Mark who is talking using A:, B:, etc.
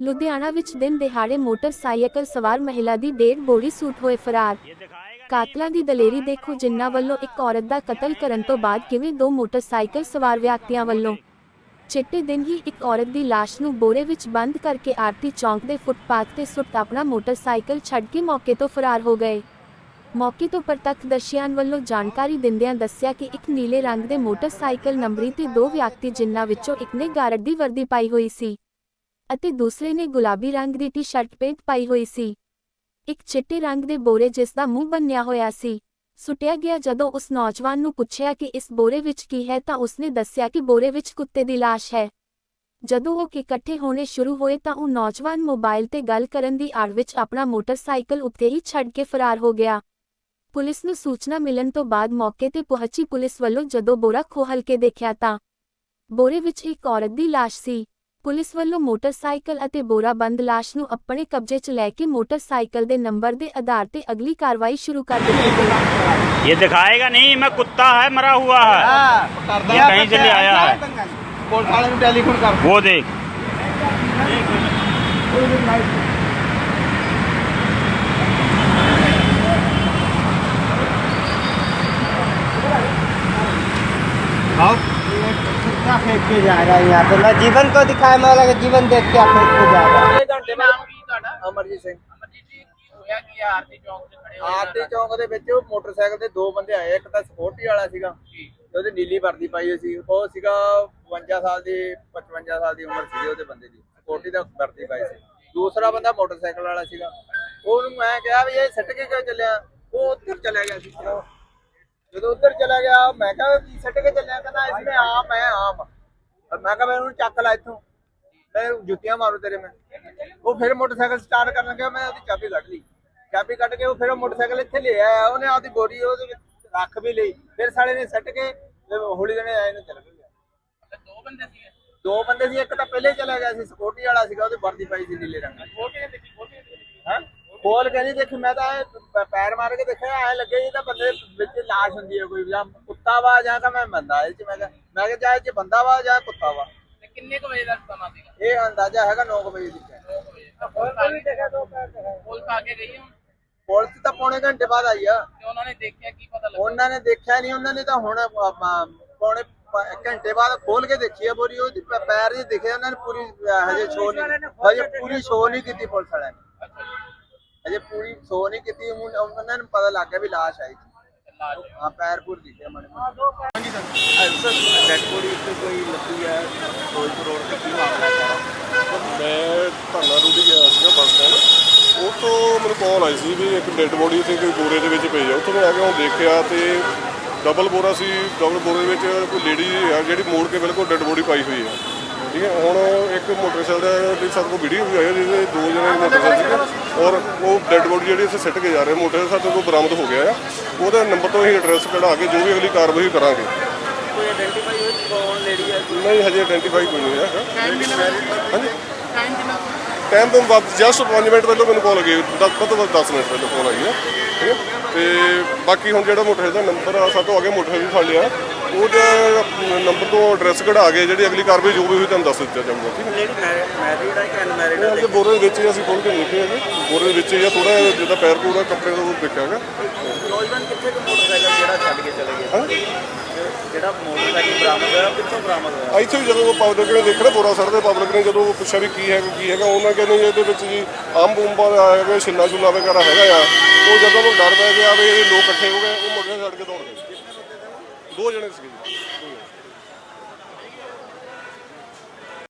A: ਲੁਧਿਆਣਾ ਵਿੱਚ ਦਿਨ ਦਿਹਾੜੇ ਮੋਟਰਸਾਈਕਲ ਸਵਾਰ ਮਹਿਲਾ ਦੀ ਡੇਢ ਬੋੜੀ ਸੂਟ ਹੋਏ ਫਰਾਰ। ਕਾਤਲਾਂ ਦੀ ਦਲੇਰੀ ਦੇਖੋ ਜਿਨ੍ਹਾਂ ਵੱਲੋਂ ਇੱਕ ਔਰਤ ਦਾ ਕਤਲ ਕਰਨ ਤੋਂ ਬਾਅਦ ਕਿਵੇਂ ਦੋ ਮੋਟਰਸਾਈਕਲ ਸਵਾਰ ਵਿਅਕਤੀਆਂ ਵੱਲੋਂ। ਚਿੱਟੇ ਦਿਨ ਹੀ ਇੱਕ ਔਰਤ ਦੀ ਲਾਸ਼ ਨੂੰ ਬੋਰੇ ਵਿੱਚ ਬੰਦ ਕਰਕੇ ਆਰਤੀ ਚੌਂਕ ਦੇ ਫੁੱਟਪਾਥ ਤੇ ਸੁੱਟ ਆਪਣਾ ਮੋਟਰਸਾਈਕਲ ਛੱਡ ਕੇ ਮੌਕੇ ਤੋਂ ਫਰਾਰ ਹੋ ਗਏ। ਮੌਕੇ ਤੋਂ ਪ੍ਰਤੱਖਦਰਸ਼ੀਆਂ ਵੱਲੋਂ ਜਾਣਕਾਰੀ ਦਿੰਦਿਆਂ ਦੱਸਿਆ ਕਿ ਇੱਕ ਨੀਲੇ ਰੰਗ ਦੇ ਮੋਟਰਸਾਈਕਲ ਨੰਬਰੀ ਤੇ ਦੋ ਵਿਅਕਤੀ ਜਿਨ੍ਹਾਂ ਵਿੱਚੋਂ ਇੱਕ ਨੇ ਗਾਰਡ ਦੀ ਵਰਦੀ ਪਾਈ ਹੋਈ ਸੀ। ਅਤੇ ਦੂਸਰੇ ਨੇ ਗੁਲਾਬੀ ਰੰਗ ਦੀ ਟੀ-ਸ਼ਰਟ ਪੈਂਟ ਪਾਈ ਹੋਈ ਸੀ। ਇੱਕ ਚਿੱਟੇ ਰੰਗ ਦੇ ਬੋਰੇ ਜਿਸ ਦਾ ਮੂੰਹ ਬੰਨਿਆ ਹੋਇਆ ਸੀ, ਸੁੱਟਿਆ ਗਿਆ ਜਦੋਂ ਉਸ ਨੌਜਵਾਨ ਨੂੰ ਪੁੱਛਿਆ ਕਿ ਇਸ ਬੋਰੇ ਵਿੱਚ ਕੀ ਹੈ ਤਾਂ ਉਸਨੇ ਦੱਸਿਆ ਕਿ ਬੋਰੇ ਵਿੱਚ ਕੁੱਤੇ ਦੀ ਲਾਸ਼ ਹੈ। ਜਦੋਂ ਉਹ ਇਕੱਠੇ ਹੋਣੇ ਸ਼ੁਰੂ ਹੋਏ ਤਾਂ ਉਹ ਨੌਜਵਾਨ ਮੋਬਾਈਲ ਤੇ ਗੱਲ ਕਰਨ ਦੀ ਆੜ ਵਿੱਚ ਆਪਣਾ ਮੋਟਰਸਾਈਕਲ ਉੱਤੇ ਹੀ ਛੱਡ ਕੇ ਫਰਾਰ ਹੋ ਗਿਆ। ਪੁਲਿਸ ਨੂੰ ਸੂਚਨਾ ਮਿਲਣ ਤੋਂ ਬਾਅਦ ਮੌਕੇ ਤੇ ਪਹੁੰਚੀ ਪੁਲਿਸ ਵੱਲੋਂ ਜਦੋਂ ਬੋਰਾ ਖੋਹਲ ਕੇ ਦੇਖਿਆ ਤਾਂ ਬੋਰੇ ਵਿੱਚ ਇੱਕ ਔਰਤ ਦੀ ਲਾਸ਼ ਸੀ। ਪੁਲਿਸ ਵੱਲੋਂ ਮੋਟਰਸਾਈਕਲ ਅਤੇ ਬੋਰਾ ਬੰਦ ਲਾਸ਼ ਨੂੰ ਆਪਣੇ ਕਬਜ਼ੇ 'ਚ ਲੈ ਕੇ ਮੋਟਰਸਾਈਕਲ ਦੇ ਨੰਬਰ ਦੇ ਆਧਾਰ ਤੇ ਅਗਲੀ ਕਾਰਵਾਈ ਸ਼ੁਰੂ ਕਰ ਦਿੱਤੀ ਗਈ
B: ये दिखाएगा नहीं मैं कुत्ता है मरा हुआ है ये कहीं से ले आया है
C: ਪੁਲਿਸ ਵਾਲੇ ਨੂੰ ਟੈਲੀਫੋਨ ਕਰ
B: वो देख
C: फेंक के जा रहा है यहाँ पे मैं जीवन को दिखाया मैं लगा जीवन देख के आप फेंक के जा रहा है
D: ਘੰਟੇ ਬਾਅਦ ਕੀ ਤੁਹਾਡਾ
C: ਅਮਰਜੀਤ ਸਿੰਘ
D: ਅਮਰਜੀਤ ਜੀ ਕੀ ਹੋਇਆ ਕੀ ਆ ਆਰਤੀ ਚੌਂਕ ਤੇ ਖੜੇ ਹੋਏ
C: ਆਰਤੀ ਚੌਂਕ ਦੇ ਵਿੱਚ ਉਹ ਮੋਟਰਸਾਈਕਲ ਤੇ ਦੋ ਬੰਦੇ ਆਏ ਇੱਕ ਤਾਂ ਸਪੋਰਟੀ ਵਾਲਾ ਸੀਗਾ ਤੇ ਉਹਦੀ ਨੀਲੀ ਵਰਦੀ ਪਾਈ ਹੋਈ ਸੀ ਉਹ ਸੀਗਾ 52 ਸਾਲ ਦੀ 55 ਸਾਲ ਦੀ ਉਮਰ ਸੀ ਉਹਦੇ ਬੰਦੇ ਦੀ ਸਪੋਰਟੀ ਦਾ ਵਰਦੀ ਪਾਈ ਸੀ ਦੂਸਰਾ ਬੰਦਾ ਮੋਟਰਸਾਈਕਲ ਵਾਲਾ ਸੀਗਾ ਉਹਨੂੰ ਮੈਂ ਕਿਹਾ ਵੀ ਇਹ ਸਿੱਟ ਕੇ ਕਿਉਂ ਚੱਲਿਆ ਉਹ ਉੱਧਰ ਚਲਾ ਗਿਆ ਸੀ ਜਦੋਂ ਉੱਧਰ ਚਲਾ ਗਿਆ ਮੈਂ ਕਿਹਾ ਵੀ ਸਿੱਟ ਕੇ ਚੱਲਿਆ ਕਹਿੰਦਾ ਇਸਨੇ ਆਮ ਹੈ ਆਮ ਮੈਂ ਕਿਹਾ ਮੈਂ ਉਹਨੂੰ ਚੱਕ ਲਾ ਇੱਥੋਂ। ਮੈਂ ਜੁੱਤੀਆਂ ਮਾਰੂ ਤੇਰੇ ਮੈਂ। ਉਹ ਫਿਰ ਮੋਟਰਸਾਈਕਲ ਸਟਾਰਟ ਕਰਨ ਲੱਗਿਆ ਮੈਂ ਉਹਦੀ ਚਾਬੀ ਕੱਢ ਲਈ। ਚਾਬੀ ਕੱਢ ਕੇ ਉਹ ਫਿਰ ਉਹ ਮੋਟਰਸਾਈਕਲ ਇੱਥੇ ਲੈ ਆਇਆ। ਉਹਨੇ ਆਪਦੀ ਬੋਰੀ ਉਹਦੇ ਵਿੱਚ ਰੱਖ ਵੀ ਲਈ। ਫਿਰ ਸਾਲੇ ਨੇ ਸੱਟ ਕੇ ਹੌਲੀ ਜਣੇ ਆਏ ਨੂੰ ਚਲ ਗਿਆ
D: ਦੋ ਬੰਦੇ ਸੀਗੇ?
C: ਦੋ ਬੰਦੇ ਸੀ ਇੱਕ ਤਾਂ ਪਹਿਲੇ ਚਲਾ ਗਿਆ ਸੀ ਸਪੋਰਟੀ ਵਾਲਾ ਸੀਗਾ ਉਹਦੀ ਵਰਦੀ ਪਾਈ ਸੀ ਨੀਲੇ ਰੰਗ ਦੀ।
D: ਛੋਟੇ ਦੇਖੀ? ਦੇਖੀ?
C: ਹਾਂ? ਖੋਲ ਕੇ ਨਹੀਂ ਦੇਖੀ ਮੈਂ ਤਾਂ ਇਹ ਪ- ਪੈਰ ਮਾਰ ਕੇ ਦੇਖਿਆ ਐ ਲੱਗੇ ਇਹ ਤਾਂ ਬੰਦੇ ਵਿੱਚ ਲਾਸ਼ ਹੁੰਦੀ ਹੈ ਕੋਈ ਜਾਂ ਕੁੱਤਾ ਵਾ ਜਾਂ ਤਾਂ ਮੈਂ ਬੰਦਾ ਇਹ ਚ ਮੈਂ ਕਿਹਾ ਮੈਂ ਕਿਹਾ ਜਾਂ ਇਹ ਚ ਬੰਦਾ ਵਾ ਜਾਂ ਕੁੱਤਾ ਵਾ।
D: ਤੇ ਕਿੰਨੇ ਕੁ ਵਜੇ ਦਾ ਸਮਾਂ ਸੀਗਾ?
C: ਇਹ ਅੰਦਾਜ਼ਾ ਹੈਗਾ 9 ਵਜੇ ਦੀ
D: 9 ਵਜੇ ਪੁਲਿਸ ਆ ਕੇ ਗਈ ਹੁਣ?
C: ਪੁਲਿਸ ਤਾਂ ਪੌਣੇ ਘੰਟੇ ਬਾਅਦ ਆਈ ਆ।
D: ਤੇ ਉਹਨਾਂ ਨੇ ਦੇਖਿਆ ਕੀ ਪਤਾ ਲੱਗਾ?
C: ਉਹਨਾਂ ਨੇ ਦੇਖਿਆ ਨਹੀਂ ਉਹਨਾਂ ਨੇ ਤਾਂ ਹੁਣ ਆਪਾਂ ਪੌਣੇ ਪ- ਘੰਟੇ ਬਾਅਦ ਖੋਲ ਕੇ ਦੇਖੀ ਆ ਬੋਰੀ ਉਹਦੀ ਪ- ਪੈਰ ਨਹੀਂ ਦਿਖੇ ਉਹਨਾਂ ਨੇ ਪੂਰੀ ਅਹ, ਹਜੇ ਸ਼ੋਅ ਨਹੀਂ ਹਜੇ ਪੂਰੀ ਸ਼ੋਅ ਨਹੀਂ ਕੀਤੀ ਪੁਲਿਸ ਵਾਲਿਆਂ ਨੇ। ਹਜੇ ਪੂਰੀ ਸ਼ੋਅ ਨਹੀਂ ਕੀਤੀ ਹੁਣ ਉਹਨਾਂ ਨੂੰ ਪਤਾ ਲੱਗ ਗਿਆ ਵੀ ਲਾਸ਼ ਆਈ ਸੀ। ਹਾਂ ਪੈਰ ਪੂਰ। ਦਿਖੇ ਮੜੇ
E: ਡੈਡ ਬੋਡੀ ਇੱਥੇ ਕੋਈ ਲੱਗੀ ਹੈ ਫਿਰੋਜ਼ਪੁਰ ਰੋਡ ਤੇ ਕੀ ਮਾਮਲਾ ਹੈ ਸਾਰਾ?
F: ਮੈਂ ਧਰਨਾ ਰੂੜੀ ਗਿਆ ਸੀਗਾ ਬੱਸ ਸਟੈਂਡ। ਉਹ ਤੋਂ ਮੈਨੂੰ ਕਾਲ ਆਈ ਸੀ ਵੀ ਇੱਕ ਡੈੱਡ ਬੋਡੀ ਇੱਥੇ ਕੋਈ ਬੋਰੇ ਦੇ ਵਿੱਚ ਪਈ ਆ। ਉੱਥੋਂ ਮੈਂ ਆ ਕੇ ਉਹ ਦੇਖਿਆ ਤੇ ਡਬਲ ਬੋਰਾ ਸੀ ਡਬਲ ਬੋਰੇ ਵਿੱਚ ਕੋਈ ਲੇਡੀ ਆ ਜਿਹੜੀ ਮੋੜ ਕੇ ਬਿਲਕੁਲ ਡੈੱਡ ਬੋਡੀ ਪਾਈ ਹੋਈ ਹੈ ਠੀਕ ਹੈ ਹੁਣ ਇੱਕ ਮੋਟਰਸਾਈਕਲ ਦੀ ਸਾਡੇ ਕੋਲ ਵੀਡੀਓ ਵੀ ਆਈ ਹੈ ਜਿਹਦੇ ਦੋ ਜਣੇ ਮੋਟਰਸਾਈਕਲ ਸੀਗੇ ਔਰ ਉਹ ਡੈੱਡ ਬੋਡੀ ਜਿਹੜੀ ਇੱਥੇ ਸਿੱਟ ਕੇ ਜਾ ਰਹੇ ਮੋਟਰਸਾਈਕਲ ਸਾਡੇ ਕੋਲ ਬਰਾਮਦ ਹੋ ਗਿਆ ਆ। ਉਹਦੇ ਨੰਬਰ ਤੋਂ ਅਸੀਂ ਐਡਰੈਸ ਕਢਾ ਕੇ ਜੋ ਵੀ ਅਗਲੀ ਕਾਰਵਾਈ ਕਰਾਂਗੇ।
E: ਕੋਈ ਆਇਡੈਂਟੀਫਾਈ ਹੋਈ ਕੌਣ ਲੇਡੀ ਹੈ
F: ਨਹੀਂ ਹਜੇ ਆਇਡੈਂਟੀਫਾਈ ਕੋਈ ਨਹੀਂ
D: ਕਿੰਨਾ
F: ਹਾਂਜੀ?
D: ਟਾਈਮ ਕਿੰਨਾ
F: ਟਾਈਮ ਤੋਂ ਬਾਅਦ ਜਸਟ 5 ਮਿੰਟ ਪਹਿਲਾਂ ਮੈਨੂੰ ਕਾਲ ਗਈ ਦਸ ਤੋਂ ਬਾਅਦ 10 ਮਿੰਟ ਪਹਿਲਾਂ ਫੋਨ ਆਈ ਹੈ। ਠੀਕ ਹੈ? ਤੇ ਬਾਕੀ ਹੁਣ ਜਿਹੜਾ ਮੋਟਰਸਾਈਕਲ ਦਾ ਨੰਬਰ ਆ ਸਾਡੇ ਤੋਂ ਅੱਗੇ ਮੋਟਰਸਾਈਕਲ ਵੀ ਫੜ ਲਿਆ। ਉਹਦੇ ਨੰਬਰ ਤੋਂ ਐਡਰੈਸ ਕਢਾ ਕੇ ਜਿਹੜੀ ਅਗਲੀ ਕਾਰਵਾਈ ਜੋ ਵੀ ਹੋਈ ਤੁਹਾਨੂੰ ਦੱਸ ਦਿੱਤਾ ਜਾਊਗਾ ਠੀਕ ਹੈ?
E: ਲੇਡੀ ਮੈਰਿਡ ਹੈ ਕਿ ਅਨਮੈਰਿਡ ਹੈ
F: ਬੋਰੇ ਦੇ ਵਿੱਚ ਹੀ ਅਸੀਂ ਖੋਲ ਕੇ ਦੇਖੇ ਹੈਗੇ ਬੋਰੇ ਦੇ ਵਿੱਚ ਹੀ ਆ ਥੋੜਾ ਜਿੱਦਾਂ ਪੈਰ ਪੂਰਾ ਕੱਪੜੇ ਦਾ ਉਹ ਦੇਖਿਆ ਹੈਗਾ
E: ਨੌਜਵਾਨ ਕਿੱਥੇ ਕੋ ਮੋਟਰਸਾਈਕਲ ਜਿਹੜਾ ਛੱਡ ਕੇ ਚਲੇ ਗਏ? ਜਿਹੜਾ ਮੋਟਰਸਾਈਕਲ ਬਰਾਮਦ ਹੋਇਆ ਉਹ ਕਿੱਥੋਂ ਬਰਾਮਦ ਹੋਇਆ?
F: ਇੱਥੇ ਵੀ ਜਦੋਂ ਪਬਲਿਕ ਨੇ ਦੇਖਿਆ ਬੋਰਾ ਸਰ ਦੇ ਪਬਲਿਕ ਨੇ ਜਦੋਂ ਪੁੱਛਿਆ ਵੀ ਕੀ ਹੈਗਾ ਕੀ ਹੈਗਾ ਉਹਨਾਂ ਕਹਿੰਦੇ ਜੀ ਇਹਦੇ ਵਿੱਚ ਜੀ ਆਮ ਬੂੰਬਾ ਆਇਆ ਹੋਇਆ ਛਿੱਲਾ ਛੁੱਲਾ ਵਗੈਰਾ ਹੈਗਾ ਆ। ਉਹ ਜਦੋਂ ਨੂੰ ਡਰ ਪੈ ਗਿਆ ਵੀ ਇਹ ਲੋਕ ਇਕੱਠੇ ਹੋ ਗਏ ਉਹ ਮੁੰਡੇ ਛੱਡ ਕੇ ਦੌੜ ਗਏ। どうじゃなですか。どい